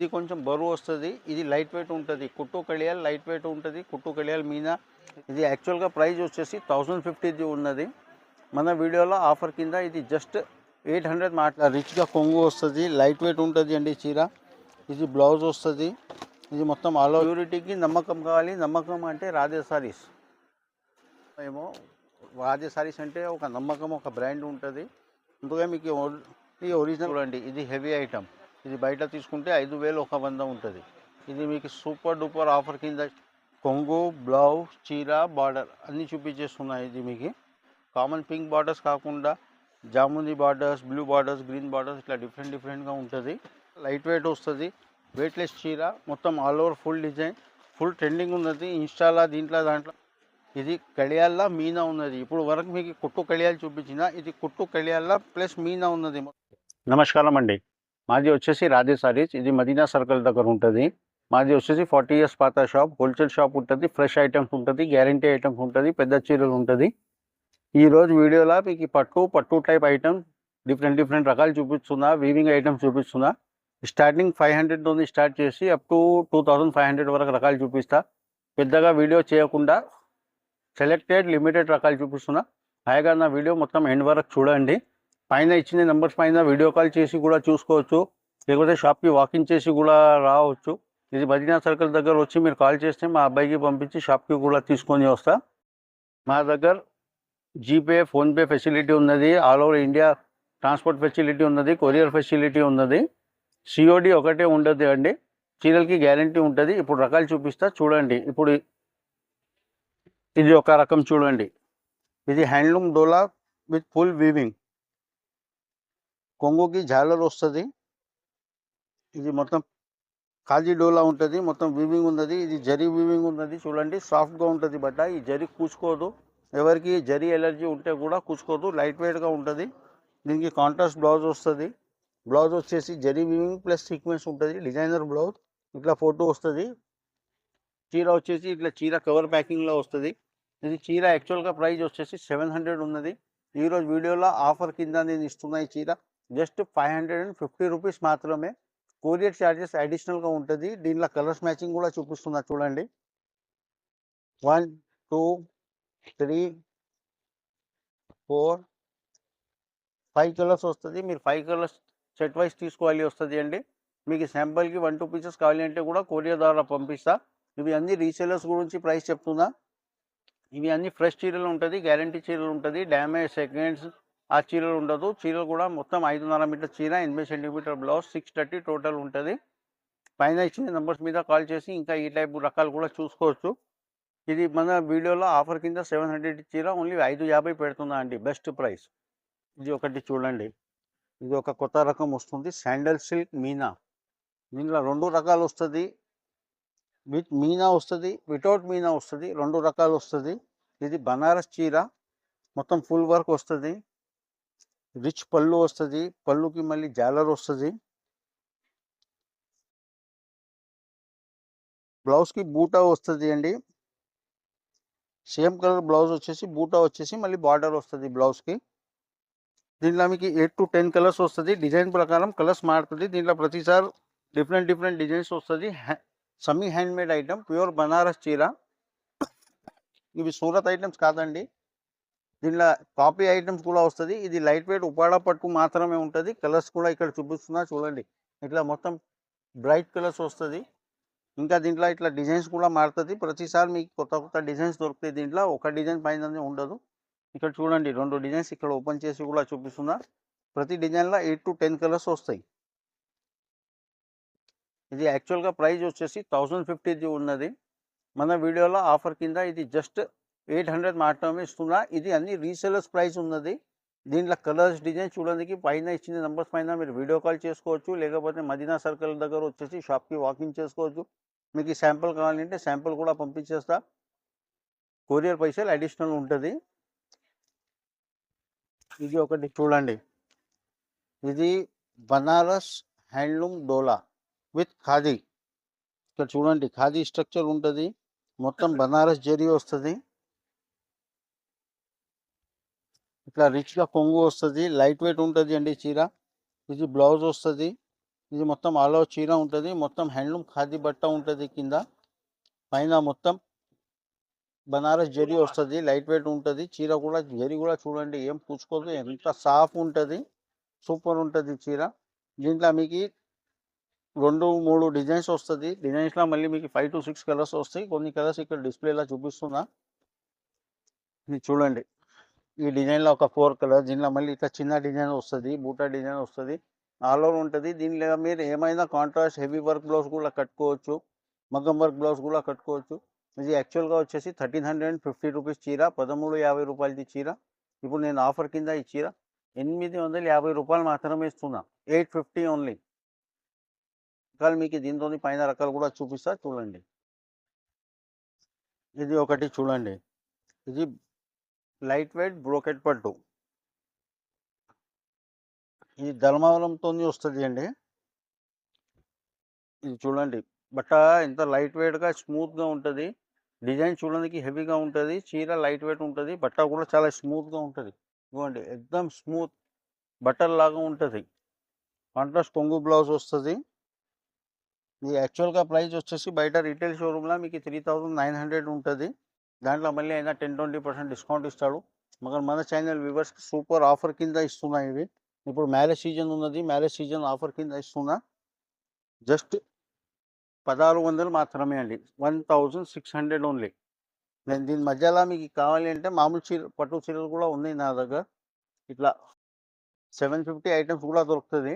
ఇది కొంచెం బరువు వస్తుంది. ఇది లైట్ వెయిట్ ఉంటుంది. కుట్టు కడియాలు లైట్ వెయిట్ ఉంటుంది. కుట్టు కడియాలు మీద ఇది యాక్చువల్గా ప్రైజ్ వచ్చేసి థౌజండ్ ఫిఫ్టీది ఉన్నది. మన వీడియోలో ఆఫర్ కింద ఇది జస్ట్ ఎయిట్ హండ్రెడ్ మాట్లా రిచ్గా కొంగు వస్తుంది లైట్ వెయిట్ ఉంటుంది అండి చీర. ఇది బ్లౌజ్ వస్తుంది. ఇది మొత్తం ఆల్ ప్యూరిటీకి నమ్మకం కావాలి. నమ్మకం అంటే రాధే సారీస్ ఏమో రాధే సారీస్ అంటే ఒక నమ్మకం ఒక బ్రాండ్ ఉంటుంది. అందుకే మీకు ఓన్లీ ఒరిజినల్ చూడండి. ఇది హెవీ ఐటమ్ ఇది బయట తీసుకుంటే ఐదు వేలు ఒక వంద ఉంటుంది. ఇది మీకు సూపర్ డూపర్ ఆఫర్ కింద కొంగు బ్లౌజ్ చీర బార్డర్ అన్నీ చూపించేస్తున్నాయి ఇది మీకు. కామన్ పింక్ బార్డర్స్ కాకుండా జాముంది borders blue borders green borders ఇట్లా డిఫరెంట్ డిఫరెంట్గా ఉంటుంది. లైట్ వెయిట్ వస్తుంది. వెయిట్లెస్ చీర మొత్తం all over full design full trending ఉన్నది. ఇన్స్టాలా దీంట్లో దాంట్లో. ఇది కళ్యాళ్ళ మీనా ఉన్నది. ఇప్పుడు వరకు మీకు కుట్టు కడియాలు చూపించిన ఇది కుట్టు కళ్యాళ్ళ ప్లస్ మీనా ఉన్నది. నమస్కారం అండి. మాది వచ్చేసి రాధే సారీస్. ఇది మదీనా సర్కిల్ దగ్గర ఉంటుంది. మాది వచ్చేసి ఫార్టీ ఇయర్స్ పాత షాప్. హోల్సేల్ షాప్ ఉంటుంది. ఫ్రెష్ ఐటమ్స్ ఉంటుంది. గ్యారంటీ ఐటమ్స్ ఉంటుంది. పెద్ద చీరలు ఉంటుంది. ఈరోజు వీడియోలో మీకు పట్టు పట్టు టైప్ ఐటమ్స్ డిఫరెంట్ డిఫరెంట్ రకాలు చూపిస్తున్నా వీవింగ్ ఐటమ్స్ చూపిస్తున్నా. స్టార్టింగ్ ఫైవ్ హండ్రెడ్ నుండి స్టార్ట్ చేసి up to two thousand five hundred వరకు రకాలు చూపిస్తా. పెద్దగా వీడియో చేయకుండా సెలెక్టెడ్ లిమిటెడ్ రకాలు చూపిస్తున్నా. హాయిగా నా వీడియో మొత్తం ఎండ్ వరకు చూడండి. పైన ఇచ్చిన నెంబర్స్ పైన వీడియో కాల్ చేసి కూడా చూసుకోవచ్చు. లేకపోతే షాప్కి వాకింగ్ చేసి కూడా రావచ్చు. ఇది మదీనా సర్కిల్ దగ్గర వచ్చి మీరు కాల్ చేస్తే మా అబ్బాయికి పంపించి షాప్కి కూడా తీసుకొని వస్తా. మా దగ్గర జీపే ఫోన్పే ఫెసిలిటీ ఉన్నది. All over India transport facility ఉన్నది. కొరియర్ ఫెసిలిటీ ఉన్నది. సిఓడి ఒకటే ఉండదు అండి. చీరలకి గ్యారంటీ ఉంటుంది. ఇప్పుడు రకాలు చూపిస్తా చూడండి. ఇప్పుడు ఇది ఒక రకం చూడండి. ఇది హ్యాండ్లూమ్ డోలా విత్ ఫుల్ వీవింగ్ కొంగుకి జాలర్ వస్తుంది. ఇది మొత్తం ఖాళీ డోలా ఉంటుంది. మొత్తం వీవింగ్ ఉన్నది. ఇది జరీ వీవింగ్ ఉన్నది. చూడండి సాఫ్ట్గా ఉంటుంది బట్ట. ఈ జరి కూచుకోదు ఎవరికి జరి ఎలర్జీ ఉంటే కూడా కూచుకోదు లైట్ వెయిట్గా ఉంటుంది. దీనికి కాంట్రాస్ట్ బ్లౌజ్ వస్తుంది. బ్లౌజ్ వచ్చేసి జరి వీవింగ్ ప్లస్ సీక్వెన్స్ ఉంటుంది. డిజైనర్ బ్లౌజ్ ఇట్లా ఫోటో వస్తుంది. చీర వచ్చేసి ఇట్లా చీర కవర్ ప్యాకింగ్లో వస్తుంది. ఇది చీర యాక్చువల్గా ప్రైస్ వచ్చేసి సెవెన్ హండ్రెడ్ ఉన్నది. ఈరోజు వీడియోలో ఆఫర్ కింద నేను ఇస్తున్న ఈ చీర. Just five hundred and fifty rupees మాత్రమే కొరియర్ ఛార్జెస్ అడిషనల్గా ఉంటుంది. దీనిలో కలర్స్ మ్యాచింగ్ కూడా చూపిస్తున్నా చూడండి. One two three four five colours వస్తుంది. మీరు ఫైవ్ కలర్స్ సెట్ వైస్ తీసుకోవాలి వస్తుంది అండి. మీకు శాంపుల్కి వన్ టూ పీసెస్ కావాలి అంటే కూడా కొరియర్ ద్వారా పంపిస్తా. ఇవి అన్ని రీసేలర్స్ గురించి ప్రైస్ చెప్తున్నా. ఇవి అన్ని ఫ్రెష్ చీరలు ఉంటుంది గ్యారంటీ చీరలు ఉంటుంది. డ్యామేజ్ సెకండ్స్ ఆ చీరలు ఉండదు. చీరలు కూడా మొత్తం ఐదున్నర మీటర్ చీర ఎనభై centimetre blouse six thirty total ఉంటుంది. పైన ఇచ్చిన నెంబర్స్ మీద కాల్ చేసి ఇంకా ఈ టైప్ రకాలు కూడా చూసుకోవచ్చు. ఇది మన వీడియోలో ఆఫర్ కింద సెవెన్ హండ్రెడ్ చీర ఓన్లీ ఐదు యాభై పెడుతుందా అండి. Best price. ఇది ఒకటి చూడండి. ఇది ఒక కొత్త రకం వస్తుంది. శాండల్ సిల్క్ మీనా. దీనిలో రెండు రకాలు వస్తుంది. విత్ మీనా వస్తుంది వితౌట్ మీనా వస్తుంది. రెండు రకాలు వస్తుంది. ఇది బనారస్ చీర. మొత్తం ఫుల్ వర్క్ వస్తుంది. రిచ్ పళ్ళు వస్తుంది పళ్ళుకి మళ్ళీ జాలర్ వస్తుంది బ్లౌజ్కి బూటా వస్తుంది అండి సేమ్ కలర్ బ్లౌజ్ వచ్చేసి బూటా వచ్చేసి మళ్ళీ బార్డర్ వస్తుంది బ్లౌజ్కి దీంట్లో మీకు ఎయిట్ టు టెన్ కలర్స్ వస్తుంది డిజైన్ ప్రకారం కలర్స్ మారుతుంది. దీంట్లో ప్రతిసారి డిఫరెంట్ డిఫరెంట్ డిజైన్స్ వస్తుంది సమీ హ్యాండ్మేడ్ ఐటమ్ ప్యూర్ బనారస్ చీర. ఇవి సూరత్ ఐటమ్స్ కాదండి. దీనిలో కాపీ ఐటమ్స్ కూడా వస్తుంది. ఇది లైట్ వెయిట్ ఉపాడ పట్టు మాత్రమే ఉంటుంది. కలర్స్ కూడా ఇక్కడ చూపిస్తున్నా చూడండి. ఇట్లా మొత్తం బ్రైట్ కలర్స్ వస్తుంది. ఇంకా దీంట్లో ఇట్లా డిజైన్స్ కూడా మారుతుంది. ప్రతిసారి మీకు కొత్త కొత్త డిజైన్స్ దొరుకుతాయి దీంట్లో. ఒక డిజైన్ పైన ఉండదు. ఇక్కడ చూడండి రెండు డిజైన్స్ ఇక్కడ ఓపెన్ చేసి కూడా చూపిస్తున్నా. ప్రతి డిజైన్లో ఎయిట్ టు టెన్ కలర్స్ వస్తాయి. ఇది యాక్చువల్గా ప్రైస్ వచ్చేసి థౌజండ్ ఫిఫ్టీది ఉన్నది. మన వీడియోలో ఆఫర్ కింద ఇది జస్ట్ ఎయిట్ హండ్రెడ్ మాత్రమే ఇస్తున్నా. ఇది అన్ని రీసెలర్స్ ప్రైస్ ఉన్నది. దీంట్లో కలర్స్ డిజైన్ చూడడానికి పైన ఇచ్చిన నెంబర్స్ పైన మీరు వీడియో కాల్ చేసుకోవచ్చు. లేకపోతే మదీనా సర్కిల్ దగ్గర వచ్చేసి షాప్కి వాకింగ్ చేసుకోవచ్చు. మీకు ఈ శాంపుల్ కావాలంటే శాంపుల్ కూడా పంపించేస్తా. కొరియర్ పైసలు అడిషనల్ ఉంటుంది. ఇది ఒకటి చూడండి. ఇది బనారస్ హ్యాండ్లూమ్ డోలా విత్ ఖాదీ. ఇక్కడ చూడండి ఖాదీ స్ట్రక్చర్ ఉంటుంది. మొత్తం బనారస్ జరీ వస్తుంది. ఇట్లా రిచ్గా కొంగు వస్తుంది లైట్ వెయిట్ ఉంటుంది అండి చీర. ఇది బ్లౌజ్ వస్తుంది. ఇది మొత్తం ఆల్ ఓవర్ చీర ఉంటుంది. మొత్తం హ్యాండ్లూమ్ ఖాదీ బట్ట ఉంటుంది కింద. పైన మొత్తం బనారస్ జరీ వస్తుంది లైట్ వెయిట్ ఉంటుంది. చీర కూడా జరీ కూడా చూడండి ఏం పూసుకోదు ఎంత సాఫ్ ఉంటుంది సూపర్ ఉంటుంది చీర. దీంట్లో మీకు రెండు మూడు డిజైన్స్ వస్తుంది. డిజైన్స్లో మళ్ళీ మీకు ఫైవ్ టు సిక్స్ కలర్స్ వస్తాయి. కొన్ని కలర్స్ ఇక్కడ డిస్ప్లేలో చూపిస్తున్నా. ఇది చూడండి. ఈ డిజైన్లో ఒక ఫోర్ కలర్ దీనిలో మళ్ళీ ఇట్లా చిన్న డిజైన్ వస్తుంది బూటా డిజైన్ వస్తుంది. ఆల్ ఓవర్ ఉంటుంది. దీనిలో మీరు ఏమైనా కాంట్రాస్ట్ హెవీ వర్క్ బ్లౌజ్ కూడా కట్టుకోవచ్చు మగ్గం వర్క్ బ్లౌజ్ కూడా కట్టుకోవచ్చు. ఇది యాక్చువల్గా వచ్చేసి thirteen hundred and fifty rupees చీర పదమూడు యాభై రూపాయలది చీర. ఇప్పుడు నేను ఆఫర్ కింద ఈ చీర ఎనిమిది వందల యాభై రూపాయలు మాత్రమే ఇస్తున్నా. ఎయిట్ ఫిఫ్టీ ఓన్లీ రకాలు మీకు దీంతో పైన రకాలు కూడా చూపిస్తా చూడండి. ఇది ఒకటి చూడండి. ఇది లైట్ వెయిట్ బ్రోకెట్ పట్టు ఇది ధర్మవరంతో వస్తుంది అండి. ఇది చూడండి. బట్ట ఇంత లైట్ వెయిట్గా స్మూత్గా ఉంటుంది. డిజైన్ చూడడానికి హెవీగా ఉంటుంది. చీర లైట్ వెయిట్ ఉంటుంది. బట్ట కూడా చాలా స్మూత్గా ఉంటుంది. ఇవ్వండి ఎక్దమ్ స్మూత్ బట్టర్ లాగా ఉంటుంది. కాంట్రాస్ట్ కొంగు బ్లౌజ్ వస్తుంది. ఇది యాక్చువల్గా ప్రైస్ వచ్చేసి బయట రీటైల్ షోరూమ్లో మీకు త్రీ థౌజండ్ నైన్ హండ్రెడ్ ఉంటుంది. దాంట్లో మళ్ళీ అయినా టెన్ ట్వంటీ పర్సెంట్ డిస్కౌంట్ ఇస్తాడు. మగర్ మన ఛానల్ వ్యూవర్స్కి సూపర్ ఆఫర్ కింద ఇస్తున్నా ఇవి. ఇప్పుడు మ్యారేజ్ సీజన్ ఉన్నది మ్యారేజ్ సీజన్ ఆఫర్ కింద ఇస్తున్నా. జస్ట్ పదహారు వందలు మాత్రమే అండి. One thousand six hundred only. నేను దీని మధ్యలో మీకు కావాలి అంటే మామూలు చీర పట్టు చీరలు కూడా ఉన్నాయి నా దగ్గర. ఇట్లా సెవెన్ ఫిఫ్టీ ఐటమ్స్ కూడా దొరుకుతుంది.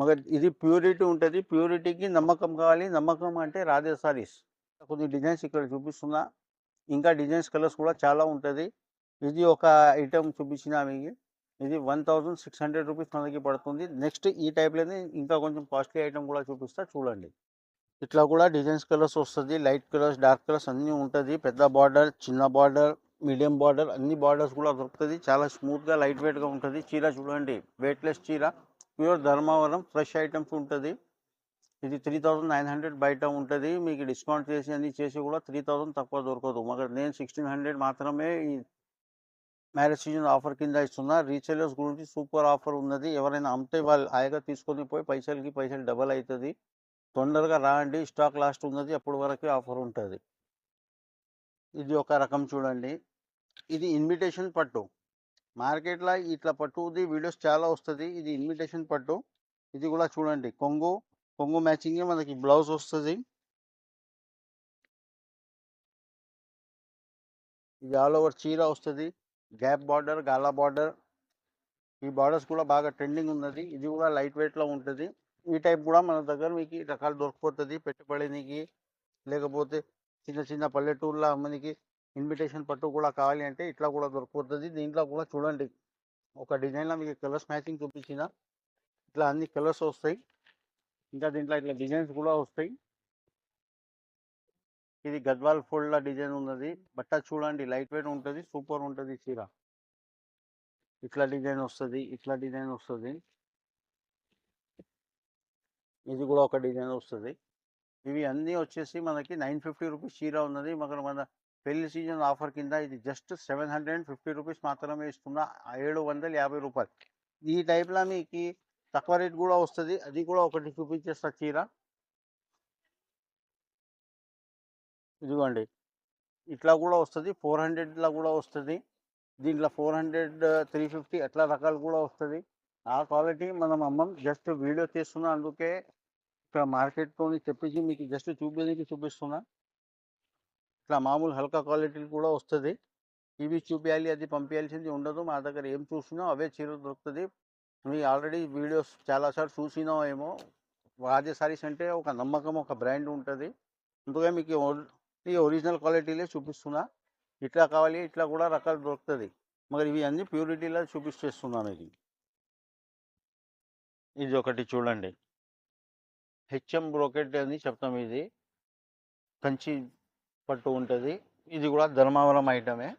మగ ఇది ప్యూరిటీ ఉంటుంది. ప్యూరిటీకి నమ్మకం కావాలి. నమ్మకం అంటే రాధే సారీస్. కొన్ని డిజైన్స్ ఇక్కడ చూపిస్తున్నా. ఇంకా డిజైన్స్ కలర్స్ కూడా చాలా ఉంటుంది. ఇది ఒక ఐటమ్ చూపించిన మీకు. ఇది one thousand six hundred rupees మనకి పడుతుంది. నెక్స్ట్ ఈ టైప్లోనే ఇంకా కొంచెం కాస్ట్లీ ఐటమ్ కూడా చూపిస్తా చూడండి. ఇట్లా కూడా డిజైన్స్ కలర్స్ వస్తుంది. లైట్ కలర్స్ డార్క్ కలర్స్ అన్నీ ఉంటుంది. పెద్ద బార్డర్ చిన్న బార్డర్ మీడియం బార్డర్ అన్ని బార్డర్స్ కూడా దొరుకుతుంది. చాలా స్మూత్గా లైట్ వెయిట్గా ఉంటుంది. చీర చూడండి. వెయిట్లెస్ చీర. ప్యూర్ ధర్మవరం ఫ్రెష్ ఐటమ్స్ ఉంటుంది. ఇది త్రీ థౌజండ్ నైన్ హండ్రెడ్ బయట ఉంటుంది. మీకు డిస్కౌంట్ చేసి అన్ని చేసి కూడా త్రీ థౌజండ్ తక్కువ దొరకదు. మగర్ నేను సిక్స్టీన్ హండ్రెడ్ మాత్రమే ఈ మ్యారేజ్ సీజన్ ఆఫర్ కింద ఇస్తున్నా. రీసేలర్స్ గురించి సూపర్ ఆఫర్ ఉన్నది. ఎవరైనా అమ్మితే వాళ్ళు హాయిగా తీసుకొని పోయి పైసలకి పైసలు డబల్ అవుతుంది తొందరగా రాండి. స్టాక్ లాస్ట్ ఉన్నది. అప్పటి వరకు ఆఫర్ ఉంటుంది. ఇది ఒక రకం చూడండి. ఇది ఇన్విటేషన్ పట్టు. మార్కెట్లో ఇట్లా పట్టుది. వీడియోస్ చాలా వస్తుంది. ఇది ఇన్విటేషన్ పట్టు. ఇది కూడా చూడండి. కొంగు కొంగు మ్యాచింగ్ మనకి బ్లౌజ్ వస్తుంది. ఇది ఆల్ ఓవర్ చీర వస్తుంది. గ్యాప్ బార్డర్ గాలా బార్డర్. ఈ బార్డర్స్ కూడా బాగా ట్రెండింగ్ ఉన్నది. ఇది కూడా లైట్ వెయిట్లో ఉంటుంది. ఈ టైప్ కూడా మన దగ్గర మీకు ఈ రకాలు దొరికిపోతుంది. పెట్టుబడికి లేకపోతే చిన్న చిన్న పల్లెటూర్లో మనకి ఇన్విటేషన్ పట్టు కూడా కావాలి అంటే ఇట్లా కూడా దొరికిపోతుంది. దీంట్లో కూడా చూడండి. ఒక డిజైన్లో మీకు కలర్స్ మ్యాచింగ్ చూపించిన ఇట్లా అన్ని కలర్స్ వస్తాయి. ఇంకా దీంట్లో ఇట్లా డిజైన్స్ కూడా వస్తాయి. ఇది గద్వాల్ ఫోల్డ్ల డిజైన్ ఉన్నది. బట్ట చూడండి లైట్ వెయిట్ ఉంటుంది సూపర్ ఉంటుంది చీర. ఇట్లా డిజైన్ వస్తుంది ఇట్లా డిజైన్ వస్తుంది. ఇది కూడా ఒక డిజైన్ వస్తుంది. ఇవి అన్నీ వచ్చేసి మనకి నైన్ ఫిఫ్టీ రూపీస్ చీర ఉన్నది. మన మన పెళ్ళి సీజన్ ఆఫర్ కింద ఇది just seven hundred and fifty rupees మాత్రమే ఇస్తున్నా. ఏడు వందల యాభై రూపాయలు. ఈ టైప్లో మీకు తక్కువ రేట్ కూడా వస్తుంది. అది కూడా ఒకటి చూపించేస్తా చీర. ఇదిగోండి. ఇట్లా కూడా వస్తుంది. ఫోర్ హండ్రెడ్లా కూడా వస్తుంది. దీంట్లో ఫోర్ హండ్రెడ్ త్రీ ఫిఫ్టీ అట్లా రకాలు కూడా వస్తుంది. ఆ క్వాలిటీ మనం అమ్మం. జస్ట్ వీడియో తీస్తున్నా అందుకే ఇక్కడ మార్కెట్తో తెప్పించి మీకు జస్ట్ చూపించడానికి చూపిస్తున్నా. ఇట్లా మామూలు హల్కా క్వాలిటీ కూడా వస్తుంది. ఇవి చూపించాలి అది పంపించాల్సింది ఉండదు. మా దగ్గర ఏం చూసినా అవే చీర దొరుకుతుంది. మీ ఆల్రెడీ వీడియోస్ చాలాసార్లు చూసినామేమో ఏమో రాజే సారీస్ అంటే ఒక నమ్మకం ఒక బ్రాండ్ ఉంటుంది. అందుకే మీకు ఈ ఒరిజినల్ క్వాలిటీలే చూపిస్తున్నా. ఇట్లా కావాలి ఇట్లా కూడా రకాలు దొరుకుతుంది. మరి ఇవి అన్ని ప్యూరిటీలో చూపిస్తున్నాను ఇది ఇది ఒకటి చూడండి. హెచ్ఎం బ్రోకెట్ అని చెప్తాం ఇది. కంచి పట్టు ఉంటుంది. ఇది కూడా ధర్మవరం ఐటమే.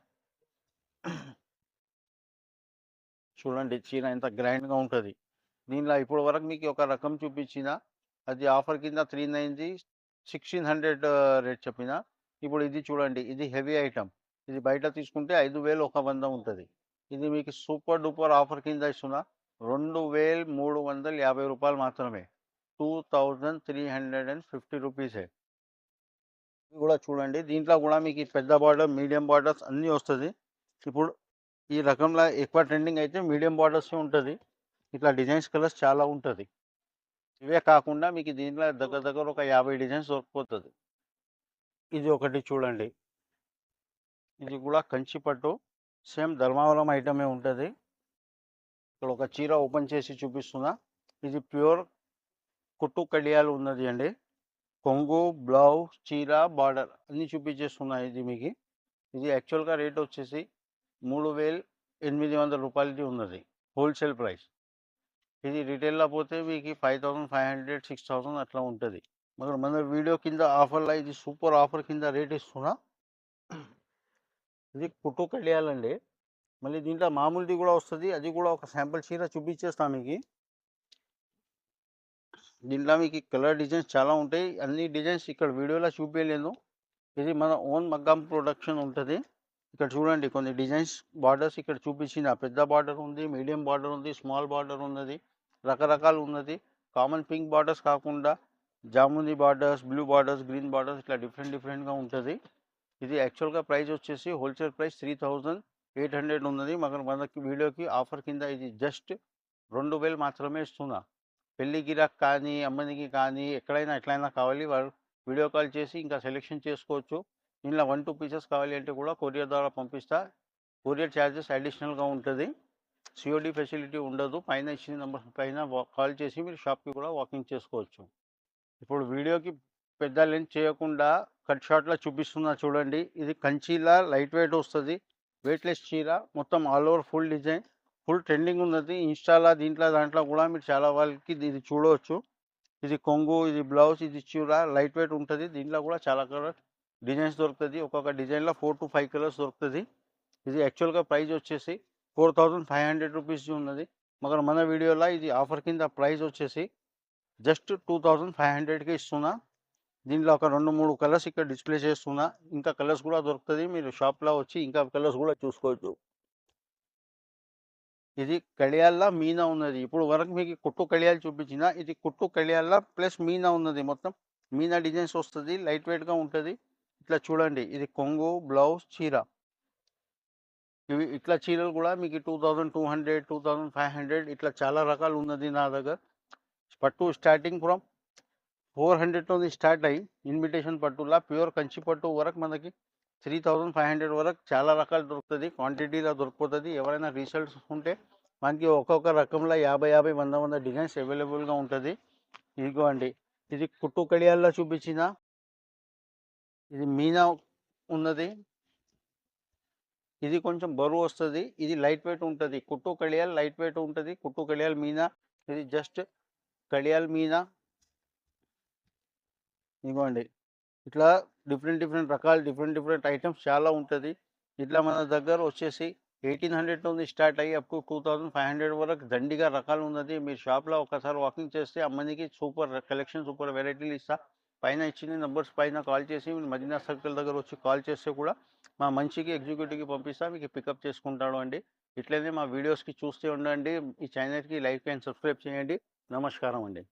చూడండి చీర ఎంత గ్రాండ్గా ఉంటుంది. దీనిలో ఇప్పటి వరకు మీకు ఒక రకం చూపించిన అది ఆఫర్ కింద త్రీ నైన్ది సిక్స్టీన్ హండ్రెడ్ రేట్ చెప్పిన. ఇప్పుడు ఇది చూడండి ఇది హెవీ ఐటమ్. ఇది బయట తీసుకుంటే ఐదు వేలు ఒక వంద ఉంటుంది. ఇది మీకు సూపర్ డూపర్ ఆఫర్ కింద ఇస్తున్నా రెండు వేలు మూడు వందల యాభై రూపాయలు మాత్రమే. Two thousand three hundred and fifty రూపీసే. ఇది కూడా చూడండి దీంట్లో కూడా మీకు పెద్ద బార్డర్ మీడియం బార్డర్స్ అన్నీ వస్తుంది. ఇప్పుడు ఈ రకంలో ఎక్కువ ట్రెండింగ్ అయితే మీడియం బార్డర్స్ ఉంటుంది. ఇట్లా డిజైన్స్ కలర్స్ చాలా ఉంటుంది. ఇవే కాకుండా మీకు దీంట్లో దగ్గర దగ్గర ఒక యాభై డిజైన్స్ దొరికిపోతుంది. ఇది ఒకటి చూడండి. ఇది కూడా కంచి పట్టు. సేమ్ ధర్మావరం ఐటమే ఉంటుంది. ఇక్కడ ఒక చీర ఓపెన్ చేసి చూపిస్తున్నా. ఇది ప్యూర్ కుట్టు కడియాలు ఉన్నది అండి. కొంగు బ్లౌజ్ చీర బార్డర్ అన్నీ చూపించేస్తున్నాయి ఇది మీకు. ఇది యాక్చువల్గా రేట్ వచ్చేసి మూడు వేలు ఎనిమిది వందల రూపాయలది ఉన్నది హోల్సేల్ ప్రైస్. ఇది రిటైల్లో పోతే మీకు five thousand five hundred six thousand అట్లా ఉంటుంది. మరి మన వీడియో కింద ఆఫర్లో ఇది సూపర్ ఆఫర్ కింద రేట్ ఇస్తున్నా. ఇది కుట్టు కళ్యాలండి మళ్ళీ దీంట్లో మామూలుది కూడా వస్తుంది అది కూడా ఒక శాంపుల్ చీర చూపించేస్తాను మీకు. దీంట్లో మీకు కలర్ డిజైన్స్ చాలా ఉంటాయి. అన్ని డిజైన్స్ ఇక్కడ వీడియోలో చూపించలేను ఇది మన ఓన్ మగ్గం ప్రొడక్షన్ ఉంటుంది. ఇక్కడ చూడండి కొన్ని డిజైన్స్ బార్డర్స్ ఇక్కడ చూపించిన పెద్ద బార్డర్ ఉంది మీడియం బార్డర్ ఉంది స్మాల్ బార్డర్ ఉన్నది రకరకాలు ఉన్నది. కామన్ పింక్ బార్డర్స్ కాకుండా జాముంది borders blue borders green borders ఇట్లా డిఫరెంట్ డిఫరెంట్గా ఉంటుంది. ఇది యాక్చువల్గా ప్రైస్ వచ్చేసి wholesale price three thousand eight hundred ఉన్నది. మగర్ మనకి వీడియోకి ఆఫర్ కింద ఇది జస్ట్ రెండు వేలు మాత్రమే ఇస్తున్నా. పెళ్ళి గిరాక్ కానీ అమ్మనికి కానీ ఎక్కడైనా ఎట్లయినా కావాలి వాళ్ళు వీడియో కాల్ చేసి ఇంకా సెలెక్షన్ చేసుకోవచ్చు. ఇందులో వన్ టూ పీసెస్ కావాలి అంటే కూడా కొరియర్ ద్వారా పంపిస్తా. కొరియర్ ఛార్జెస్ అడిషనల్గా ఉంటుంది. సిఓడి ఫెసిలిటీ ఉండదు. పైన ఇచ్చిన నెంబర్ పైన కాల్ చేసి మీరు షాప్కి కూడా వాకింగ్ చేసుకోవచ్చు. ఇప్పుడు వీడియోకి పెద్ద లెన్స్ చేయకుండా కట్ షాట్లో చూపిస్తున్నా చూడండి. ఇది కంచీలా లైట్ వెయిట్ వస్తుంది. వెయిట్లెస్ చీర మొత్తం all over full design full trending ఉన్నది. ఇన్స్టాలో దీంట్లో దాంట్లో కూడా మీరు చాలా వాళ్ళకి ఇది చూడవచ్చు. ఇది కొంగు ఇది బ్లౌజ్ ఇది చీర లైట్ వెయిట్ ఉంటుంది. దీంట్లో కూడా చాలా కలర్ డిజైన్స్ దొరుకుతుంది. ఒక్కొక్క డిజైన్లో ఫోర్ టు ఫైవ్ కలర్స్ దొరుకుతుంది. ఇది యాక్చువల్గా ప్రైస్ వచ్చేసి four thousand five hundred rupees ఉన్నది. మగర్ మన వీడియోలో ఇది ఆఫర్ కింద ప్రైస్ వచ్చేసి జస్ట్ టూ థౌజండ్ ఫైవ్ హండ్రెడ్కి ఇస్తున్నా. దీంట్లో ఒక రెండు మూడు కలర్స్ ఇక్కడ డిస్ప్లే చేస్తున్నా. ఇంకా కలర్స్ కూడా దొరుకుతుంది. మీరు షాప్లో వచ్చి ఇంకా కలర్స్ కూడా చూసుకోవచ్చు. ఇది కళ్యాళ్ళ మీనా ఉన్నది. ఇప్పుడు వరకు మీకు కుట్టు కళ్యాలు చూపించిన. ఇది కుట్టు కళ్యాళ్ళ ప్లస్ మీనా ఉన్నది మొత్తం. మీనా డిజైన్స్ వస్తుంది. లైట్ వెయిట్గా ఉంటుంది. ఇట్లా చూడండి. ఇది కొంగు బ్లౌజ్ చీర. ఇవి ఇట్లా చీరలు కూడా మీకు two thousand two hundred two thousand five hundred ఇట్లా చాలా రకాలు ఉన్నది నా దగ్గర. పట్టు స్టార్టింగ్ ఫ్రమ్ ఫోర్ హండ్రెడ్తో స్టార్ట్ అయ్యి ఇన్విటేషన్ పట్టులా ప్యూర్ కంచి పట్టు వరకు మనకి త్రీ థౌజండ్ ఫైవ్ హండ్రెడ్ వరకు చాలా రకాలు దొరుకుతుంది. క్వాంటిటీలో దొరికిపోతుంది ఎవరైనా రీసల్ట్స్ ఉంటే మనకి ఒక్కొక్క రకంలో యాభై యాభై వంద వంద డిజైన్స్ అవైలబుల్గా ఉంటుంది. ఇదిగో అండి ఇది కుట్టు కడియాల్లో చూపించిన ఇది మీనా ఉన్నది. ఇది కొంచెం బరువు వస్తుంది. ఇది లైట్ వెయిట్ ఉంటుంది. కుట్టు కడియాల్ లైట్ వెయిట్ ఉంటుంది. కుట్టు కడియాల్ మీనా. ఇది జస్ట్ కడియాల్ మీనా. ఇవ్వండి ఇట్లా డిఫరెంట్ డిఫరెంట్ రకాలు డిఫరెంట్ డిఫరెంట్ ఐటమ్స్ చాలా ఉంటుంది. ఇట్లా మన దగ్గర వచ్చేసి ఎయిటీన్ హండ్రెడ్ నుంచి స్టార్ట్ అయ్యి up to two thousand five hundred వరకు దండిగా రకాలు ఉన్నది. మీరు షాప్లో ఒకసారి వాకింగ్ చేస్తే అమ్మనికి సూపర్ కలెక్షన్ సూపర్ వెరైటీలు ఇస్తా. పైన ఇచ్చిన నెంబర్స్ పైన కాల్ చేసి మదీనా సర్కిల్ దగ్గర వచ్చి కాల్ చేస్తే కూడా మా మంచికి ఎగ్జిక్యూటివ్కి పంపిస్తా మీకు పికప్ చేసుకుంటాడు అండి. ఇట్లనే మా వీడియోస్కి చూస్తూ ఉండండి. ఈ ఛానల్కి లైక్ అండ్ సబ్స్క్రైబ్ చేయండి. నమస్కారం అండి.